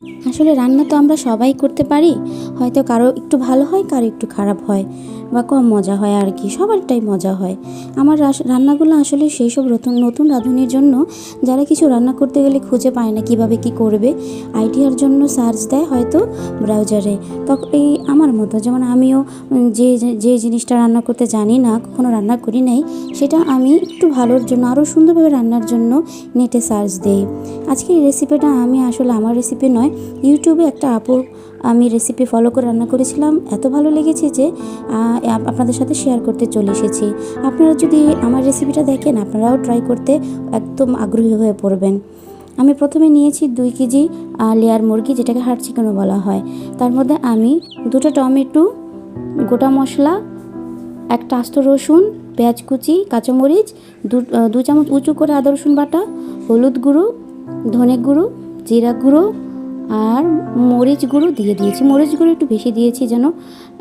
আসলে রান্না তো আমরা সবাই করতে পারি। হয়তো কারও একটু ভালো হয়, কারও একটু খারাপ হয় বা কম মজা হয় আর কি, সবারটাই মজা হয়। আমার রান্নাগুলো আসলে সেই সব নতুন নতুন রাঁধুনির জন্য যারা কিছু রান্না করতে গেলে খুঁজে পায় না কীভাবে কি করবে। আইডিয়ার জন্য সার্চ দেয় হয়তো ব্রাউজারে। তখন এই আমার মতো, যেমন আমিও যে যে- যে জিনিসটা রান্না করতে জানি না, কখনো রান্না করি নাই, সেটা আমি একটু ভালোর জন্য, আরও সুন্দরভাবে রান্নার জন্য নেটে সার্চ দেই। আজকে এই রেসিপিটা আমি আসলে, আমার রেসিপি নয় ইউটিউবে একটা আপুর আমি রেসিপি ফলো করে রান্না করেছিলাম। এত ভালো লেগেছে যে আপনাদের সাথে শেয়ার করতে চলে এসেছি। আপনারা যদি আমার রেসিপিটা দেখেন, আপনারাও ট্রাই করতে একদম আগ্রহী হয়ে পড়বেন। আমি প্রথমে নিয়েছি দুই কেজি লেয়ার মুরগি, যেটাকে হার্ড চিকেনও বলা হয়। তার মধ্যে আমি দুটো টমেটো, গোটা মশলা, একটা আস্ত রসুন, পেঁয়াজ কুচি, কাঁচামরিচ দু চামচ উঁচু করে আদা রসুন বাটা, হলুদ গুঁড়ো, ধনে গুঁড়ো, জিরা গুঁড়ো আর মরিচ গুঁড়ো দিয়ে দিয়েছি। মরিচ গুঁড়ো একটু বেশি দিয়েছি যেন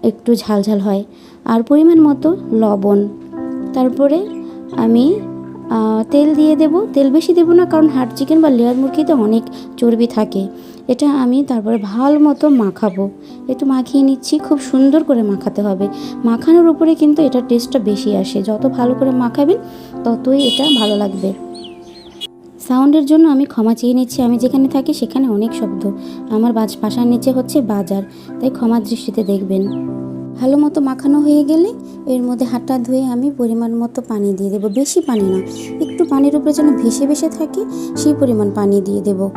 একটু ঝাল ঝাল হয়। আর পরিমাণ মতো লবণ। তারপরে আমি তেল দিয়ে দেব। তেল বেশি দেবো না, কারণ হার্ড চিকেন বা লেয়ার মুরগিতে অনেক চর্বি থাকে। এটা আমি তারপরে ভালো মতো মাখাবো। একটু মাখিয়ে নিচ্ছি। খুব সুন্দর করে মাখাতে হবে। মাখানোর উপরে কিন্তু এটার টেস্টটা বেশি আসে। যত ভালো করে মাখাবেন, ততই এটা ভালো লাগবে। সাউন্ডের জন্য আমি ক্ষমা চেয়ে নিচ্ছি। আমি যেখানে থাকি সেখানে অনেক শব্দ। আমার বাজ, বাসার নিচে হচ্ছে বাজার। তাই ক্ষমা দৃষ্টিতে দেখবেন। ভালো মতো মাখানো হয়ে গেলে এর মধ্যে হাতটা ধুয়ে আমি পরিমাণ মতো পানি দিয়ে দেবো। বেশি পানি না। একটু পানির উপরে যেন ভেসে ভেসে থাকে, সেই পরিমাণ পানি দিয়ে দেব।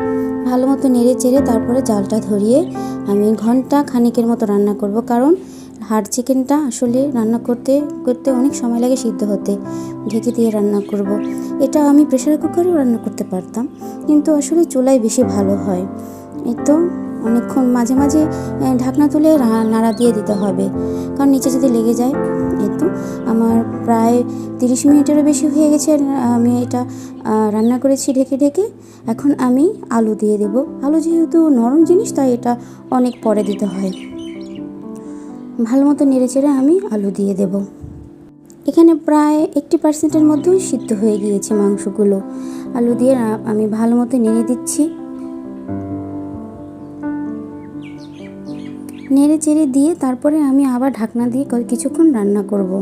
ভালো মতো নেড়ে চেড়ে তারপরে জালটা ধরিয়ে আমি ঘণ্টা খানিকের মতো রান্না করব। কারণ হার্ড চিকেনটা আসলে রান্না করতে করতে অনেক সময় লাগে সিদ্ধ হতে, ঢেকে দিয়ে রান্না করব। এটা আমি প্রেশার কুকারেও রান্না করতে পারতাম, কিন্তু আসলে চুলায় বেশি ভালো হয়। এই তো অনেকক্ষণ মাঝে মাঝে ঢাকনা তুলে নাড়া দিয়ে দিতে হবে, কারণ নিচে যদি লেগে যায়, এই তো আমার প্রায় তিরিশ মিনিটেরও বেশি হয়ে গেছে আমি এটা রান্না করেছি ঢেকে ঢেকে, এখন আমি আলু দিয়ে দেব। আলু যেহেতু নরম জিনিস, তাই এটা অনেক পরে দিতে হয়। ভালো মতো নেড়ে চেড়ে আমি আলু দিয়ে দেব। এখানে প্রায় এইট্টি পার্সেন্টের মধ্যেই সিদ্ধ হয়ে গিয়েছে মাংসগুলো। আলু দিয়ে আমি ভালো মতো নেড়ে দিচ্ছি। নেড়ে চেড়ে দিয়ে তারপরে আমি আবার ঢাকনা দিয়ে কিছুক্ষণ রান্না করব।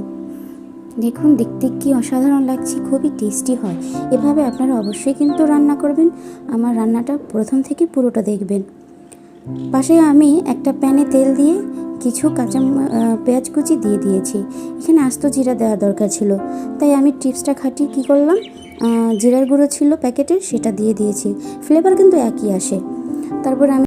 দেখুন, দেখতে কি অসাধারণ লাগছে, খুবই টেস্টি হয়। এভাবে আপনারা অবশ্যই কিন্তু রান্না করবেন। আমার রান্নাটা প্রথম থেকে পুরোটা দেখবেন। পাশে আমি একটা প্যানে তেল দিয়ে কিছু কাঁচা পেঁয়াজ কুচি দিয়ে দিয়েছি। এখানে আস্ত জিরা দেওয়া দরকার ছিল। তাই আমি টিপসটা খাটিয়ে কী করলাম? জিরার গুঁড়ো ছিল প্যাকেটের সেটা দিয়ে দিয়েছি। ফ্লেভার কিন্তু একই আসে। তারপর আমি